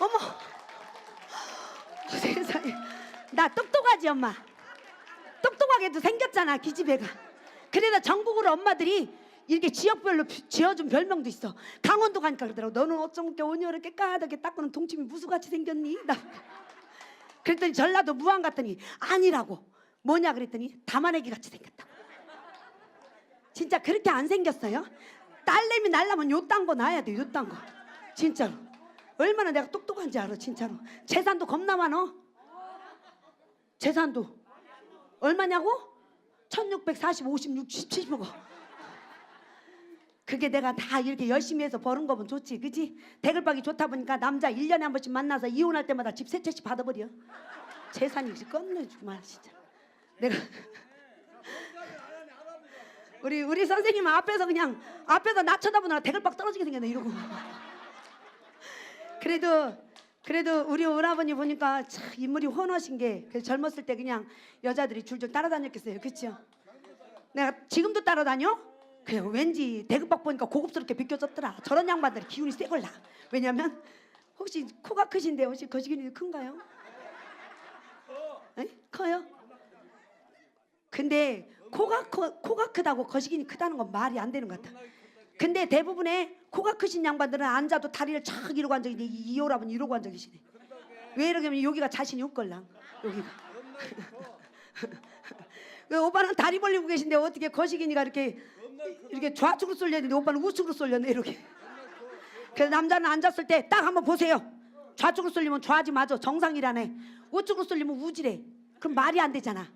어머. 세상에. 나 똑똑하지 엄마. 똑똑하게도 생겼잖아 기집애가. 그래서 전국으로 엄마들이 이렇게 지역별로 비- 지어준 별명도 있어. 강원도 가니까 그러더라고. 너는 어쩜 이렇게 온여를 깨끗하게 닦고는 동치미 무수같이 생겼니? 나. 그랬더니 전라도 무안 갔더니 아니라고. 뭐냐 그랬더니 담아내기 같이 생겼다고 진짜 그렇게 안 생겼어요? 딸내미 날라면 요딴 거 놔야 돼 요딴 거. 진짜로 얼마나 내가 똑똑한지 알아 진짜로. 재산도 겁나 많어. 재산도. 얼마냐고? 1640, 50, 60, 70억 그게 내가 다 이렇게 열심히 해서 버는 거면 좋지 그지? 대글박이 좋다 보니까 남자 1년에 한 번씩 만나서 이혼할 때마다 집 세 채씩 받아버려. 재산이 끝내주고 말 진짜. 내가 우리 우리 선생님 앞에서 그냥 앞에서 나 쳐다보느라 대글박 떨어지게 생겼네 이러고 그래도 그래도 우리 오라버니 보니까 참 인물이 훤하신 게 젊었을 때 그냥 여자들이 줄줄 따라다녔겠어요 그렇죠? 내가 지금도 따라다녀? 그냥 왠지 대급박 보니까 고급스럽게 비껴졌더라 저런 양반들이 기운이 세걸라 왜냐면 혹시 코가 크신데 혹시 거시기니 큰가요? 에? 커요? 근데 코가 커, 코가 크다고 거시기니 크다는 건 말이 안 되는 것 같아. 근데 대부분의 코가 크신 양반들은 앉아도 다리를 착 이러고 앉아 있는데 이 오라버니 이러고 앉아 계시네. 왜 이러냐면 여기가 자신이 없걸랑 여기가. 왜 오빠는 다리 벌리고 계신데 어떻게 거시기니가 이렇게 이렇게 좌측으로 쏠렸는데 오빠는 우측으로 쏠렸네 이렇게. 그래서 남자는 앉았을 때 딱 한번 보세요. 좌측으로 쏠리면 좌지 맞아 정상이라네. 우측으로 쏠리면 우지래. 그럼 말이 안 되잖아.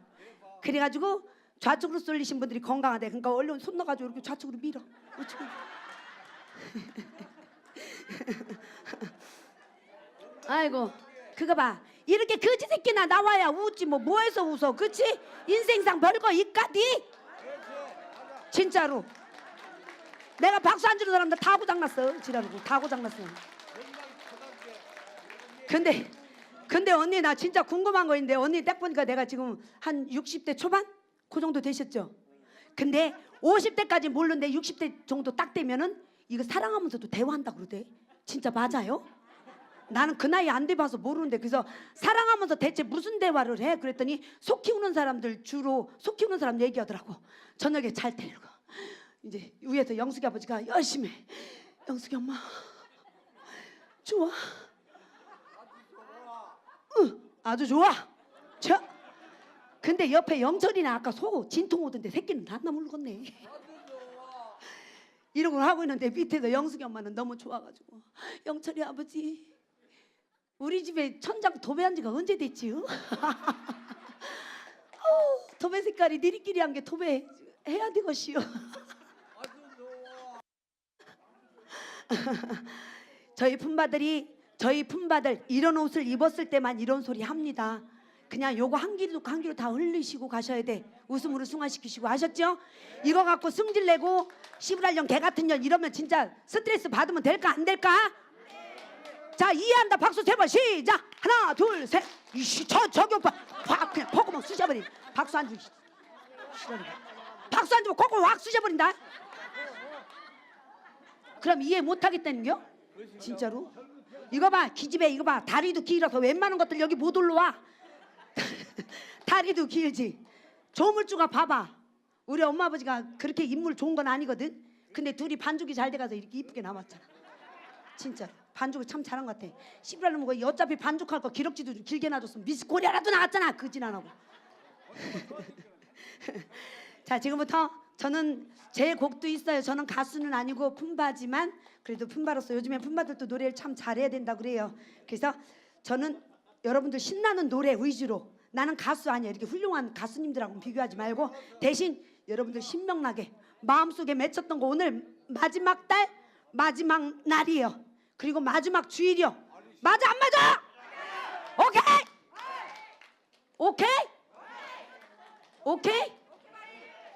그래가지고 좌측으로 쏠리신 분들이 건강하대. 그러니까 얼른 손 넣어가지고 이렇게 좌측으로 밀어. 아이고 그거 봐. 이렇게 거지 새끼나 나와야 웃지 뭐 뭐해서 웃어 그치? 인생상 별거 있까디? 진짜로 내가 박수 안 주는 사람들 다 고장났어 지랄하고 다 고장났어 근데 근데 언니 나 진짜 궁금한 거 있는데 언니 딱 보니까 내가 지금 한 60대 초반? 그 정도 되셨죠? 근데 50대까지 모르는데 60대 정도 딱 되면은 이거 사랑하면서도 대화한다 그러대 진짜 맞아요? 나는 그 나이 안 돼 봐서 모르는데 그래서 사랑하면서 대체 무슨 대화를 해? 그랬더니 속 키우는 사람들 주로 속 키우는 사람 얘기하더라고 저녁에 잘 때리고 이제 위에서 영숙이 아버지가 열심히 해. 영숙이 엄마 좋아 응 아주 좋아 저 근데 옆에 영철이나 아까 소 진통 오던데 새끼는 다 나물겠네 이러고 하고 있는데 밑에서 영숙이 엄마는 너무 좋아가지고 영철이 아버지 우리 집에 천장 도배한 지가 언제 됐지요? 도배 색깔이 니리끼리 한 게 도배 해야 되것이요. 저희 품바들이 저희 품바들 이런 옷을 입었을 때만 이런 소리 합니다. 그냥 요거 한 기로 한 기로 다 흘리시고 가셔야 돼. 웃음으로 승화시키시고 하셨죠? 이거 갖고 승질 내고 시부랄 년 개 같은 년 이러면 진짜 스트레스 받으면 될까 안 될까? 자 이해한다. 박수 세 번. 시작. 하나 둘 셋. 이씨 저 저기 오빠. 확 그냥 콧구멍 쑤셔버리 박수 안 주기. 박수 안 주면 콧구멍 확 쑤셔버린다. 그럼 이해 못하겠다는겨? 진짜로? 이거 봐. 기집애 이거 봐. 다리도 길어서 웬만한 것들 여기 못 올라와 다리도 길지 조물주가 봐봐 우리 엄마 아버지가 그렇게 인물 좋은 건 아니거든 근데 둘이 반죽이 잘 돼가서 이렇게 이쁘게 남았잖아 진짜 반죽을 참 잘한 것 같아. 씨발로 먹어. 어차피 반죽할 거 기럭지도 좀 길게 놔줬으면 미스 코리아라도 나왔잖아. 그진 안 하고. 자 지금부터 저는 제 곡도 있어요. 저는 가수는 아니고 품바지만 그래도 품바로서 요즘에 품바들도 노래를 참 잘해야 된다 그래요. 그래서 저는 여러분들 신나는 노래 위주로 나는 가수 아니야 이렇게 훌륭한 가수님들하고 비교하지 말고 대신 여러분들 신명나게 마음속에 맺혔던 거 오늘 마지막 달 마지막 날이에요. 그리고 마지막 주일이요. 맞아 안 맞아? 오케이? 오케이? 오케이?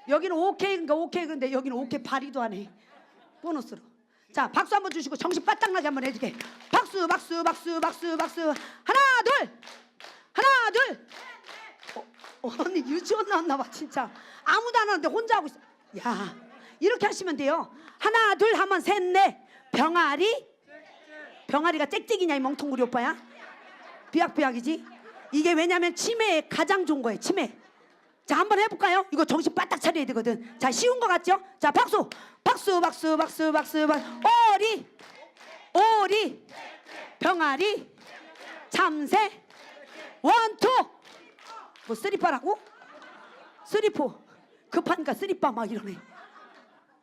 여기는 오케이인가 오케이 그런데 여기는 오케이 발이도 안 해. 보너스로. 자 박수 한번 주시고 정신 바짝 나게 한번 해주게. 박수 박수 박수 박수 박수 하나 둘 하나 둘. 어, 어, 언니 유치원 나왔나 봐 진짜 아무도 안 하는데 혼자 하고 있어. 야 이렇게 하시면 돼요. 하나 둘 하면 셋넷 병아리 병아리가 짹짹이냐 이 멍텅구리 오빠야? 비약비약이지? 이게 왜냐면 치매에 가장 좋은 거예요 치매 자 한번 해볼까요? 이거 정신 바짝 차려야 되거든 자 쉬운 거 같죠? 자 박수 박수 박수 박수 박수 박수 오리 오리 병아리 참새 원투 뭐 쓰리빠라고? 쓰리포. 급하니까 쓰리빠 막 이러네.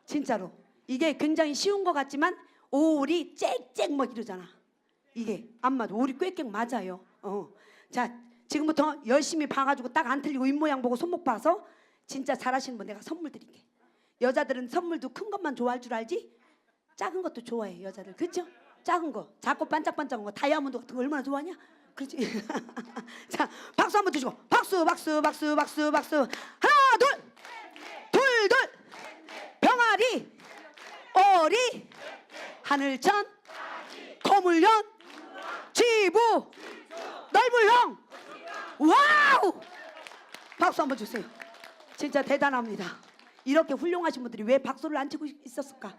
진짜로. 이게 굉장히 쉬운 것 같지만 오리 짹짹 막 이러잖아. 이게 안 맞아 오리 꽥꽥 맞아요. 어. 자 지금부터 열심히 봐가지고 딱 안 틀리고 입모양 보고 손목 봐서 진짜 잘하시는 분 내가 선물 드릴게. 여자들은 선물도 큰 것만 좋아할 줄 알지? 작은 것도 좋아해 여자들. 그죠 작은 거. 작고 반짝반짝한 거. 다이아몬드 같은 거 얼마나 좋아하냐 그렇지. 자 박수 한번 주시고. 박수 박수 박수 박수 박수. 하나 둘 둘 둘. 병아리 오리 하늘천 거물연 지부 넓을형. 와우! 박수 한번 주세요. 진짜 대단합니다. 이렇게 훌륭하신 분들이 왜 박수를 안 치고 있었을까?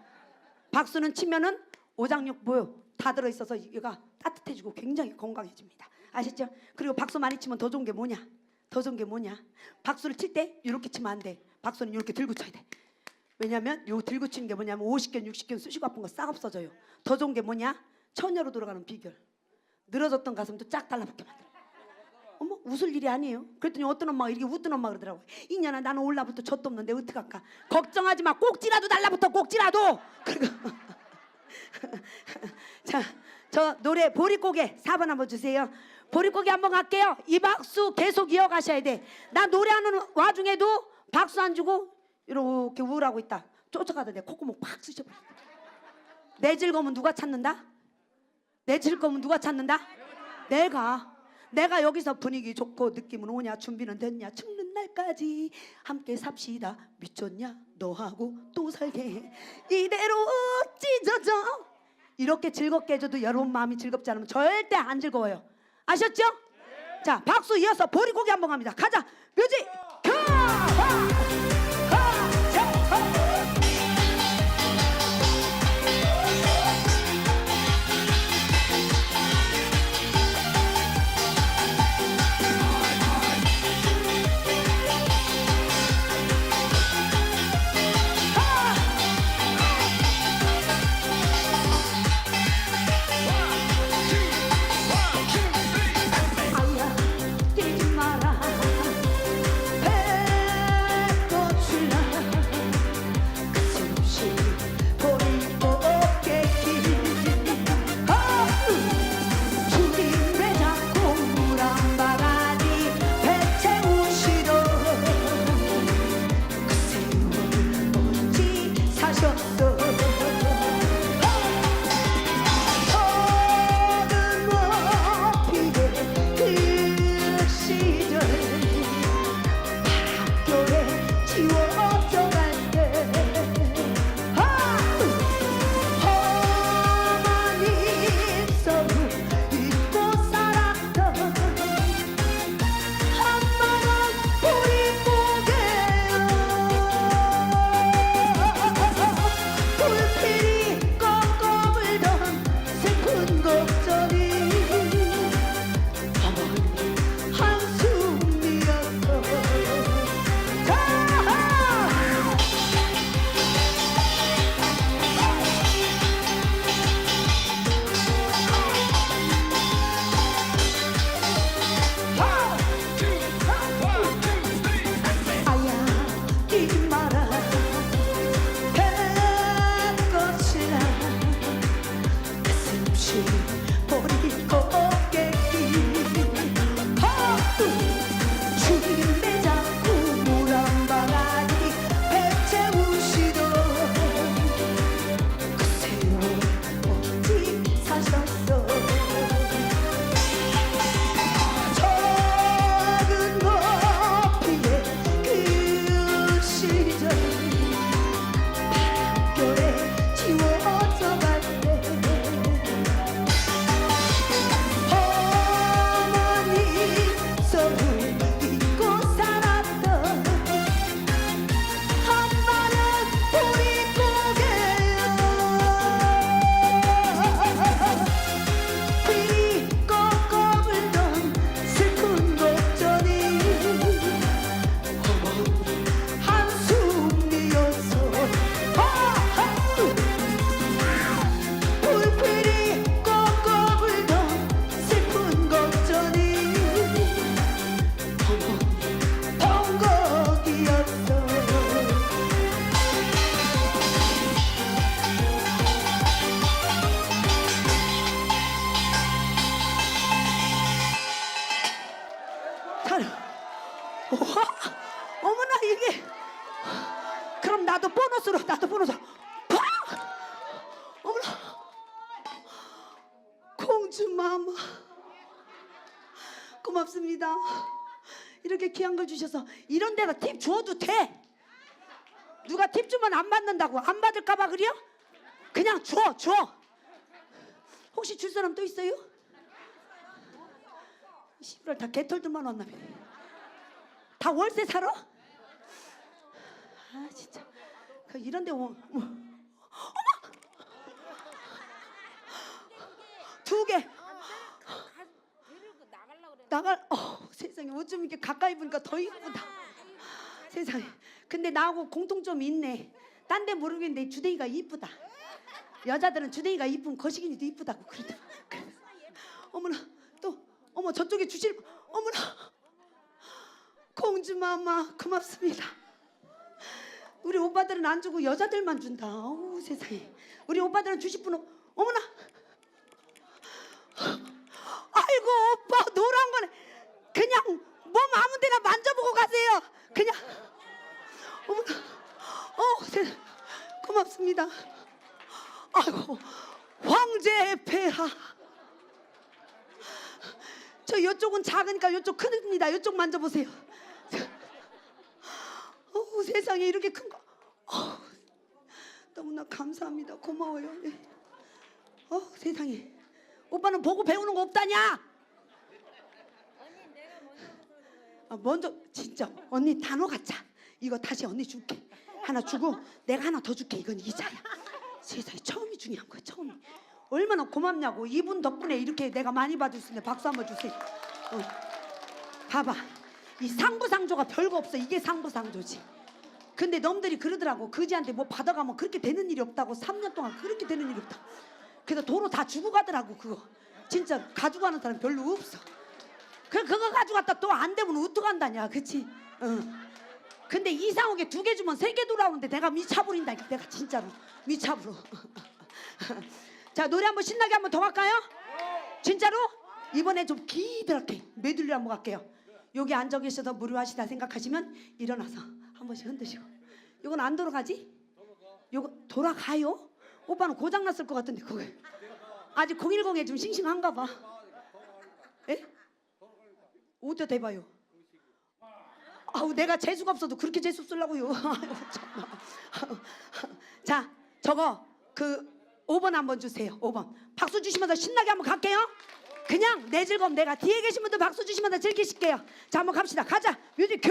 박수는 치면은 오장육 뭐요 다 들어 있어서 얘가 따뜻해지고 굉장히 건강해집니다. 아셨죠? 그리고 박수 많이 치면 더 좋은 게 뭐냐? 더 좋은 게 뭐냐? 박수를 칠 때 이렇게 치면 안 돼. 박수는 이렇게 들고 쳐야 돼. 왜냐면 요 들고 치는 게 뭐냐면 50견 60견 쑤시고 아픈 거 싹 없어져요. 더 좋은 게 뭐냐? 처녀로 돌아가는 비결. 늘어졌던 가슴도 쫙 달라붙게 만들어. 어머 웃을 일이 아니에요. 그랬더니 어떤 엄마가 이렇게 웃던 엄마가 그러더라고요. 이년아 나는 올라부터 젖도 없는데 어떡할까? 걱정하지 마. 꼭지라도 달라붙어 꼭지라도. 그리고 자, 저 노래 보릿고개 4번 한번 주세요. 보릿고개 한번 갈게요. 이 박수 계속 이어가셔야 돼. 나 노래하는 와중에도 박수 안 주고 이렇게 우울하고 있다. 쫓아가다 내 콧구멍 팍 쑤셔버려. 내 즐거움은 누가 찾는다? 내 즐거움은 누가 찾는다? 내가. 내가 여기서 분위기 좋고 느낌은 오냐 준비는 됐냐 죽는 날까지 함께 삽시다 미쳤냐 너하고 또 살게 이대로 찢어져 이렇게 즐겁게 해줘도 여러분 마음이 즐겁지 않으면 절대 안 즐거워요 아셨죠? 자 박수 이어서 보리고기 한번 갑니다 가자 뮤직 큐! 영주 마마 고맙습니다. 이렇게 귀한 걸 주셔서 이런 데가 팁 줘도 돼. 누가 팁 주면 안 받는다고 안 받을까봐 그래요? 그냥 줘, 줘. 혹시 줄 사람 또 있어요? 시부랄 다 개털들만 왔나 봐. 다 월세 살아? 아 진짜. 그 이런데 뭐. 두 개. 나갈 어, 세상에 어쩜 이렇게 가까이 보니까 더 이쁘다. 세상에. 근데 나하고 공통점이 있네. 딴 데 모르겠는데 주댕이가 이쁘다. 여자들은 주댕이가 이쁜 거시기니도 이쁘다고 그러더라. 그래. 어머나 또 어머 저쪽에 주실 어머나 공주마마 고맙습니다. 우리 오빠들은 안 주고 여자들만 준다. 어우 세상에. 우리 오빠들은 주실 분 없- 어머나 아이고 오빠 노란 거네 그냥 몸 만져보고 가세요. 그냥. 어머나 어 세, 고맙습니다. 아이고 황제 폐하. 저 이쪽은 작으니까 이쪽 크니다. 이쪽 만져보세요. 어우 세상에 이렇게 큰 거. 어, 너무나 감사합니다. 고마워요. 예. 어 세상에. 오빠는 보고 배우는 거 없다냐? 언니 내가 먼저 웃어서 그래요. 아, 먼저 진짜 언니 단어 갖자. 이거 다시 언니 줄게. 하나 주고 내가 하나 더 줄게. 이건 이자야. 세상에 처음이 중요한 거야. 처음이. 얼마나 고맙냐고. 이분 덕분에 이렇게 내가 많이 받을 수 있는데 박수 한번 주세요. 어. 봐봐. 이 상부상조가 별거 없어. 이게 상부상조지. 근데 놈들이 그러더라고. 그지한테 뭐 받아가면 그렇게 되는 일이 없다고. 3년 동안 그렇게 되는 일이 없다. 그래서 도로 다 주고 가더라고 그거. 진짜 가져가는 사람 별로 없어. 그 그거 가져갔다 또 안 되면 어떡한다냐, 그치? 응. 근데 이상하게 두 개 주면 세 개 돌아오는데 내가 미쳐버린다. 내가 진짜로 미쳐버려. 자 노래 한번 신나게 한번 더 갈까요? 진짜로? 이번에 좀 기드럽게 메들리 한번 갈게요. 여기 앉아 계셔서 무료하시다 생각하시면 일어나서 한 번씩 흔드시고. 이건 안 돌아가지? 요거 돌아가요? 오빠는 고장 났을 것 같은데 그거 아직 010에 좀 싱싱한가 봐. 예? 어디다 대봐요? 아우 내가 재수가 없어도 그렇게 재수 쓰려고요. 자 저거 그 5번 한번 주세요. 5번 박수 주시면서 신나게 한번 갈게요. 그냥 내 즐거움 내가 뒤에 계신 분들 박수 주시면서 즐기실게요. 자 한번 갑시다. 가자 뮤직 큐.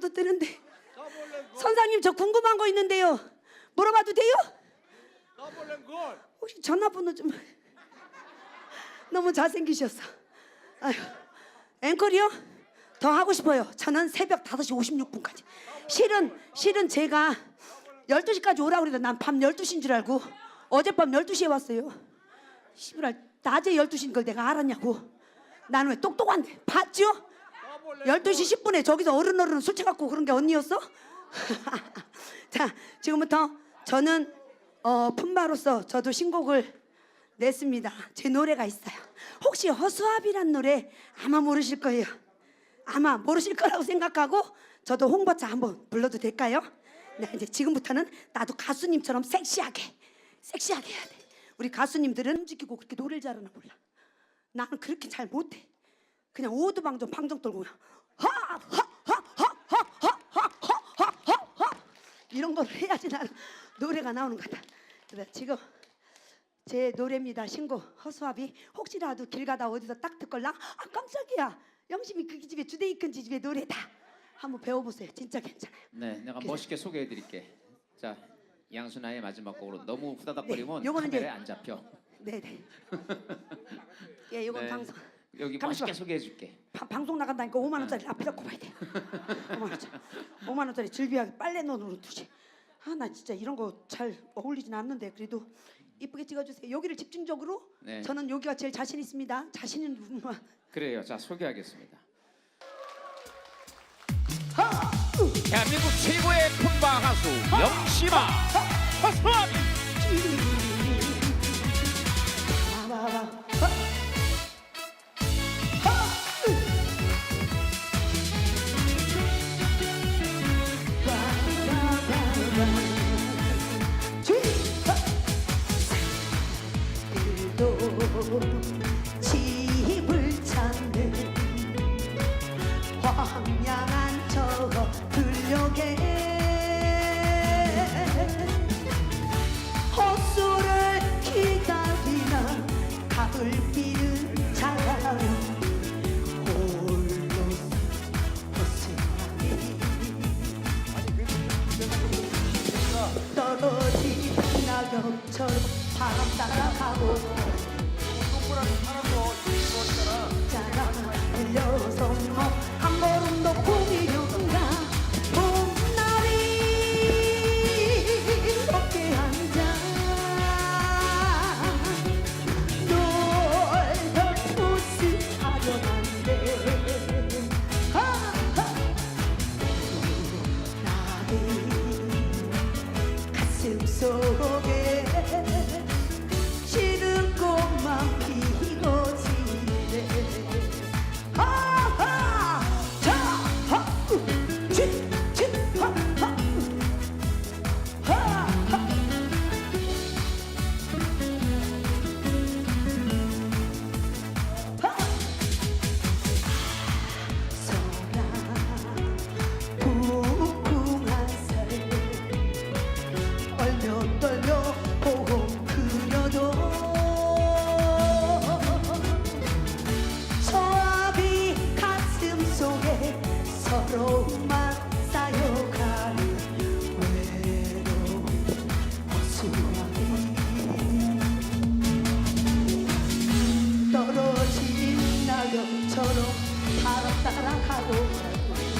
주셔도 되는데. 선생님 저 궁금한 거 있는데요. 물어봐도 돼요? 혹시 전화번호 좀 너무 잘생기셨어. 아휴 앵콜이요? 더 하고 싶어요. 저는 새벽 5시 56분까지. 실은 실은 제가 12시까지 오라고 그래도 난 밤 12시인 줄 알고 어젯밤 12시에 왔어요. 시부랄 낮에 12시인 걸 내가 알았냐고. 나는 왜 똑똑한데? 봤죠? 12시 10분에 저기서 어른 어른 술 취갖고 그런 게 언니였어? 자 지금부터 저는 어, 품바로서 저도 신곡을 냈습니다. 제 노래가 있어요. 혹시 허수아비란 노래 아마 모르실 거예요. 아마 모르실 거라고 생각하고 저도 홍보차 한번 불러도 될까요? 네 이제 지금부터는 나도 가수님처럼 섹시하게 섹시하게 해야 돼. 우리 가수님들은 움직이고 그렇게 노래를 잘하나 몰라. 나는 그렇게 잘 못해 그냥 오두방정 방정 떨고 그냥 하하하하하하하하하하 이런 걸 해야지 나는 노래가 나오는 것 같아. 그래 지금 제 노래입니다. 신곡 허수아비 혹시라도 길 가다 어디서 딱 듣걸랑 아 깜짝이야 영심이 그 집에 주데이 큰 집의 노래다. 한번 배워보세요. 진짜 괜찮아요. 네, 내가 멋있게 소개해드릴게. 자, 양순아의 마지막 곡으로 너무 후다닥거리면 네, 요거는 카메라에 안 잡혀. 네네. 예, 이건 네. 방송 여기 봐. 소개해 줄게. 바- 방송 나간다니까 5만 원짜리 앞에다 꼽아야 돼. 5만 원짜리. 5만 원짜리 즐비하게 빨래 넣어놓는 두지. 아 나 진짜 이런 거 잘 어울리진 않는데 그래도 이쁘게 찍어주세요. 여기를 집중적으로. 네. 저는 여기가 제일 자신 있습니다. 자신 있는 부분만. 그래요. 자, 소개하겠습니다. 대한민국 최고의 품바 가수 영심아 허수아비. 여름처럼 바람 따라가고 동그랗게 바람도 뒤집어지잖아 바람을 빌려서 뭐 한 걸음도 꾸미려 비처럼 바람 따라가도 잘 모르겠어.